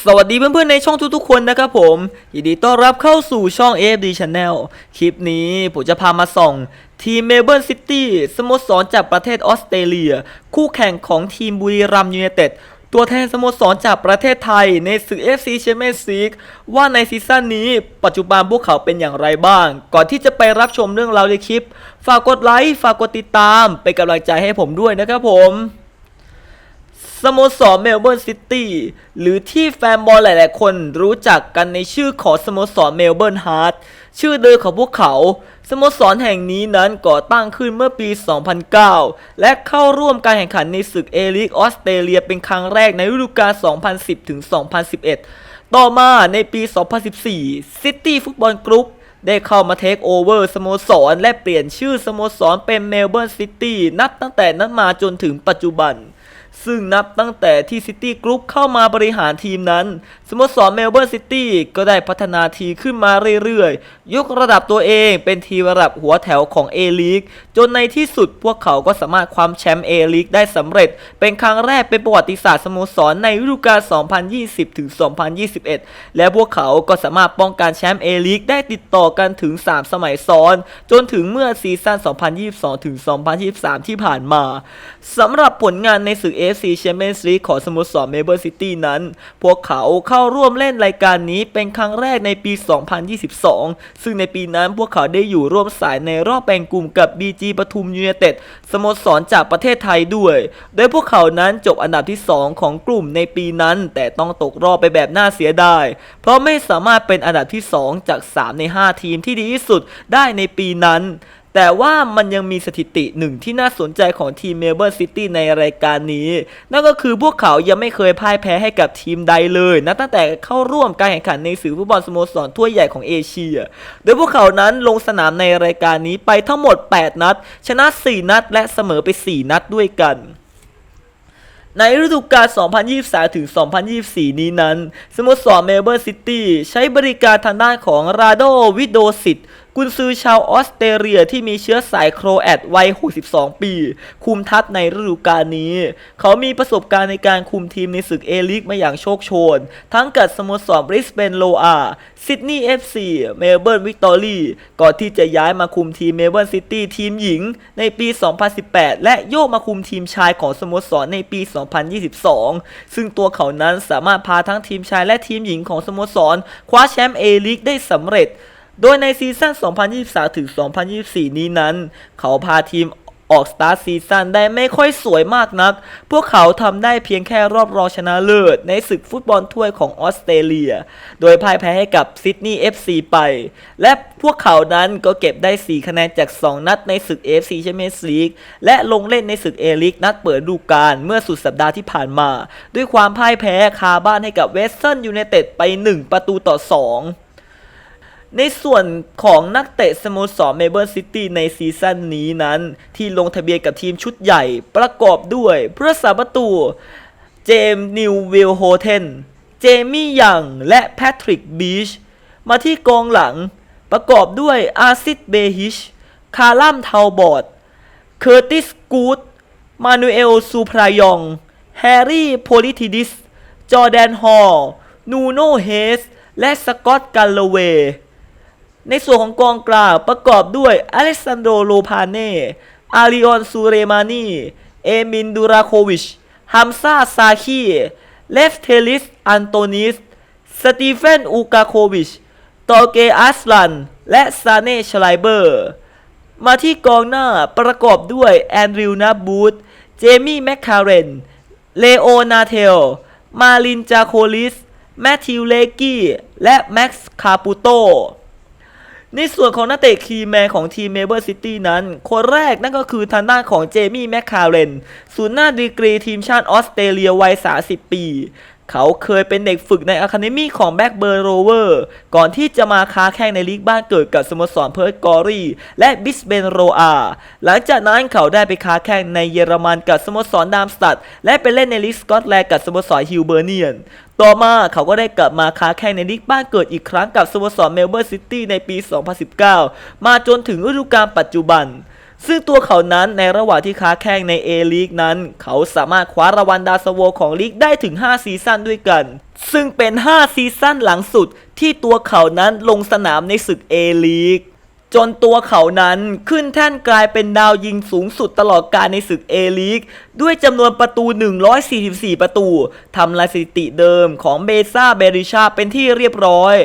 สวัสดีเพื่อนๆในช่องทุกๆคนนะครับผมยินดีต้อนรับเข้าสู่ช่อง AFD Channel คลิปนี้ผมจะพามาส่องทีมเมลเบิร์นซิตี้สโมสรจากประเทศออสเตรเลีย คู่แข่งของทีมบุรีรัมย์ยูไนเต็ดตัวแทนสโมสรจากประเทศไทยในศึก FC Champions League ว่าในซีซั่นนี้ ปัจจุบันพวกเขาเป็นอย่างไรบ้าง ก่อนที่จะไปรับชมเรื่องราวในคลิป ฝากกดไลค์ฝากกดติดตามเป็นกำลังใจให้ผมด้วยนะครับผม สโมสรเมลเบิร์นซิตี้หรือที่แฟนบอลหลาย ๆ คนรู้จักกันในชื่อของสโมสรเมลเบิร์นฮาร์ดชื่อเดิมของพวกเขา สโมสรแห่งนี้นั้นก่อตั้งขึ้นเมื่อปี 2009 และเข้าร่วมการแข่งขันในศึกเอลิกออสเตรเลียเป็นครั้งแรกในฤดูกาล 2010ถึง2011 ต่อมาในปี 2014 City Football Group ได้เข้ามาเทคโอเวอร์สโมสร และเปลี่ยนชื่อสโมสรเป็นเมลเบิร์นซิตี้นับตั้งแต่นั้นมาจนถึงปัจจุบัน ซึ่งนับตั้งแต่ที่ซิตี้กรุ๊ปเข้ามาบริหารทีมนั้น สโมสรเมลเบิร์นซิตี้ก็ได้พัฒนาทีมขึ้นมาเรื่อยๆ ยกระดับตัวเองเป็นทีมระดับหัวแถวของ A ลี u จนในที่สุดพวกเขาก็สามารถคว้าแชมป์ A ลี u ได้สำเร็จ เป็นครั้งแรกเป็นประวัติศาสตร์สโมสรในฤดูกาล 2020-2021 และพวกเขาก็สามารถป้องกันแชมป์ A ลี u ได้ติดต่อกันถึง 3 สมัยซ้อน จนถึงเมื่อซีซั่น 2022-2023 ที่ผ่านมาสำหรับผลงานในศึก FC Champions League ของสโมสรเมเบิร์นซิตี้นั้น พวกเขาเข้าร่วมเล่นรายการนี้เป็นครั้งแรกในปี 2022 ซึ่งในปีนั้นพวกเขาได้อยู่ร่วมสายในรอบแบ่งกลุ่มกับ BG ปทุมยูไนเต็ดสโมสรจากประเทศไทยด้วย โดยพวกเขานั้นจบอันดับที่ 2 ของกลุ่มในปีนั้น แต่ต้องตกรอบไปแบบน่าเสียดาย เพราะไม่สามารถเป็นอันดับที่ 2 จาก 3 ใน 5 ทีมที่ดีที่สุดได้ในปีนั้น แต่ว่ามันยังมีสถิติหนึ่งที่น่าสนใจของทีมเมลเบิร์นซิตี้ในรายการนี้ นั่นก็คือพวกเขายังไม่เคยพ่ายแพ้ให้กับทีมใดเลยนะตั้งแต่เข้าร่วมการแข่งขันในสื่อฟุตบอลสโมสรทั่วใหญ่ของเอเชีย โดยพวกเขานั้นลงสนามในรายการนี้ไปทั้งหมด 8 นัด ชนะ 4 นัด และเสมอไป 4 นัดด้วยกันในฤดูกาล 2023 ถึง 2024 นี้นั้น สโมสรเมลเบิร์นซิตี้ใช้บริการทางด้านของราโดวิโดสิต กุนซือชาวออสเตรเลียที่มีเชื้อสายโครแอตวัย 62 ปี คุมทัพในฤดูกาลนี้ เขามีประสบการณ์ในการคุมทีมในศึกเอลิกมาอย่างโชคโชน ทั้งกับสโมสรบริสเบนโลอาซิดนีย์เอฟซีเมลเบิร์นวิกตอรี่ก่อนที่จะย้ายมาคุมทีมเมลเบิร์นซิตี้ทีมหญิง ในปี 2018 และโยกมาคุมทีมชายของสโมสรในปี 2022 ซึ่งตัวเขานั้นสามารถพาทั้งทีมชายและทีมหญิงของสโมสรคว้าแชมป์เอลิกได้สำเร็จ โดยในซีซั่น 2023 ถึง 2024 นี้นั้น เขาพาทีมออกสตาร์ทซีซั่นได้ไม่ค่อยสวยมากนัก พวกเขาทำได้เพียงแค่รอบรองชนะเลิศ ในศึกฟุตบอลถ้วยของออสเตรเลีย โดยพ่ายแพ้ให้กับซิดนีย์ FC ไป และพวกเขานั้นก็เก็บได้ 4 คะแนนจาก 2 นัดในศึก AFC Champions League และลงเล่นในศึกเอลิกนัดเปิดฤดูกาลเมื่อสุดสัปดาห์ที่ผ่านมา ด้วยความพ่ายแพ้คาบ้านให้กับเวสเทิร์นยูไนเต็ดไป 1 ประตูต่อ 2 ในส่วนของนักเตะสโมสรเมเบิร์นซิตี้ในซีซั่นนี้นั้น ที่ลงทะเบียนกับทีมชุดใหญ่ประกอบด้วยผู้รักษาประตู เจมส์นิววิลโฮเทน เจมี่ยังและแพทริกบีช มาที่กองหลังประกอบด้วยอาซิดเบฮิช คาลัมทาวบอร์ดเคอร์ติสกูดมานูเอลซูพรายอง แฮร์รี่โพลิทิดิส จอแดนฮอลนูโนเฮส และสกอตกัลลเวย์ ในส่วนของกองกลางประกอบด้วยอเล็กซานโดโลพาเน่อาริออนซูเรมานีเอมินดูราโควิชฮัมซาซาคีเลฟเทลิสอันโตนิส สตีเฟนอูกาโควิชตอเกอัสลัน และซาเน่ชไลเบอร์ มาที่กองหน้าประกอบด้วยแอนดริวนาบูธเจมี่แมคคาเรน เลโอนาเทล มาลินจาโคลิส แมทธิวเลกี้ และแม็กซ์คาปูโต ในส่วนของนักเตะคีแมนของทีมเมเบิลซิตี้นั้น คนแรกนั่นก็คือทางด้านของเจมี่แมคคาเรนศูนย์หน้าดีกรีทีมชาติออสเตรเลียวัย 30 ปี เขาเคยเป็นเด็กฝึกในอะคาเดมี่ของแบ็กเบอร์โรเวอร์ก่อนที่จะมาค้าแข่งในลีกบ้านเกิดกับสโมสรเพิร์ตกอรี่และบิสเบนโรอาหลังจากนั้นเขาได้ไปค้าแข่งในเยอรมันกับสโมสรดามสตัดและไปเล่นในลีกสกอตแลนด์กับสโมสรฮิลเบอร์เนียน ต่อมาเขาก็ได้กลับมาค้าแข่งในลีกบ้านเกิดอีกครั้งกับสโมสรเมลเบิร์นซิตี้ในปี 2019 มาจนถึงฤดูกาลปัจจุบัน ซึ่งตัวเขานั้นในระหว่างที่ค้าแข่งใน A ลีกนั้น เขาสามารถคว้ารางวัลดาวสโวของลีกได้ถึง 5 ซีซั่นด้วยกัน ซึ่งเป็น 5 ซีซั่นหลังสุดที่ตัวเขานั้นลงสนามในศึก A ลีก จนตัวเขานั้นขึ้นแท่นกลายเป็นดาวยิงสูงสุดตลอดการในศึกเอลีกด้วยจำนวนประตู 144 ประตูทำลายสถิติเดิมของเบซ่าเบริชาเป็นที่เรียบร้อย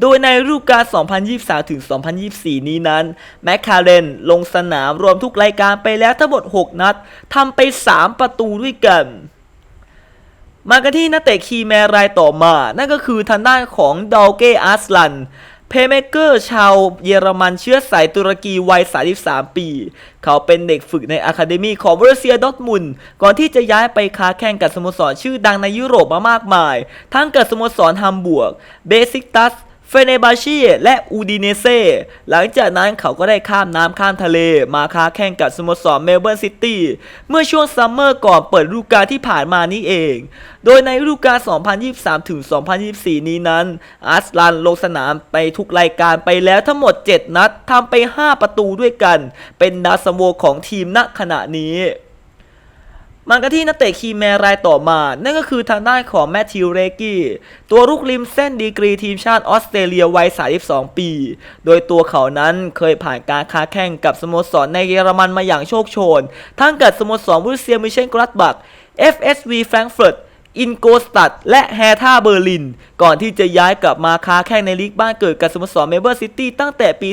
โดยในฤดูกาล 2023-2024 นี้นั้น แมคคาเรนลงสนามรวมทุกรายการไปแล้วทั้งหมด 6 นัดทำไป 3 ประตูด้วยกันมากันที่นักเตะคีแมรายต่อมา นั่นก็คือทางด้านของดอลเกอาสลัน เพย์เมเกอร์ชาวเยอรมันเชื้อสายตุรกีวัย 33 ปี เขาเป็นเด็กฝึกในอะคาเดมีของบรูเซียดอทมุนก่อนที่จะย้ายไปค้าแข่งกับสโมสรชื่อดังในยุโรปมามากมาย ทั้งกับสโมสรฮัมบวร์ก เบซิกตัส เฟเนบาชีและอูดิเนเซ่หลังจากนั้นเขาก็ได้ข้ามน้ำข้ามทะเล มาค้าแข่งกับสโมสรเมลเบิร์นซิตี้เมื่อช่วงซัมเมอร์ก่อนเปิดฤดูกาลที่ผ่านมานี้เอง โดยในฤดูกาล 2023 ถึง 2024 นี้นั้น อาร์สลันลงสนามไปทุกรายการไปแล้วทั้งหมด 7 นัดทำไป 5 ประตูด้วยกัน เป็นดาวซัมโวของทีมณขณะนี้ มันก็ที่นักเตะคีแมรายต่อมา นั่นก็คือทางด้านของแมทธิวเรกี้ ตัวลูกริมเส้นดีกรีทีมชาติออสเตรเลียวัย 32 ปี โดยตัวเขานั้นเคยผ่านการค้าแข่งกับสโมสรในเยอรมันมาอย่างโชคโชน ทั้งกับสโมสรบรูเซียมิเชนกรัตบัก FSV แฟรงก์เฟิร์ต อินโกสตัดและแฮท่าเบอร์ลิน ก่อนที่จะย้ายกลับมาค้าแข่งในลีกบ้านเกิดกับสโมสรเมเบอร์ซิตี้ตั้งแต่ปี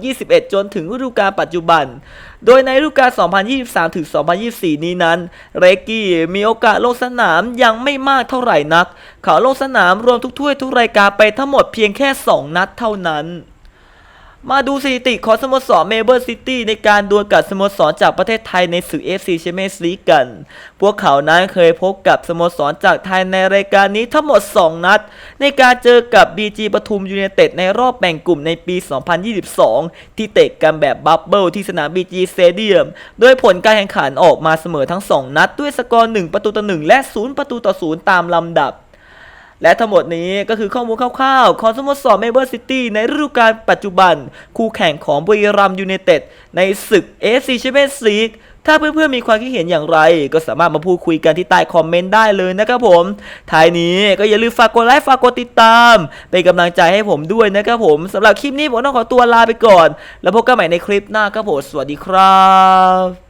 2021 จนถึงฤดูกาลปัจจุบัน โดยในฤดูกาล 2023 ถึง 2024 นี้นั้น เรกกี้มีโอกาสลงสนามยังไม่มากเท่าไหร่นัก เขาลงสนามรวมทุกถ้วยทุกรายการไปทั้งหมดเพียงแค่ 2 นัดเท่านั้น มาดูสถิติของสโมสรเมเบอร์ซิตี้ในการดวลกับสโมสรจากประเทศไทยในศึก FC Champions League กัน พวกเขานั้นเคยพบกับสโมสรจากไทยในรายการนี้ทั้งหมด 2 นัด ในการเจอกับ BG ปทุมยูเนเต็ดในรอบแบ่งกลุ่มในปี 2022 ที่เตะกันแบบบับเบิลที่สนาม BG Stadium โดยผลการแข่งขันออกมาเสมอทั้ง 2 นัด ด้วยสกอร์ 1 ประตูต่อ 1 และ 0 ประตูต่อ 0 ตามลำดับ และทั้งหมดนี้ก็คือข้อมูลคร่าวๆของสโมสรเมเบอร์ซิตี้ในฤดูกาลปัจจุบัน คู่แข่งของบุรีรัมยูไนเต็ดในศึก AFC Champions League ถ้าเพื่อนๆมีความคิดเห็นอย่างไร ก็สามารถมาพูดคุยกันที่ใต้คอมเมนต์ได้เลยนะครับผมท้ายนี้ก็อย่าลืมฝากกดไลค์ฝากกดติดตาม เป็นกำลังใจให้ผมด้วยนะครับผมสำหรับคลิปนี้ผมต้องขอตัวลาไปก่อน แล้วพบกันใหม่ในคลิปหน้าครับผมสวัสดีครับ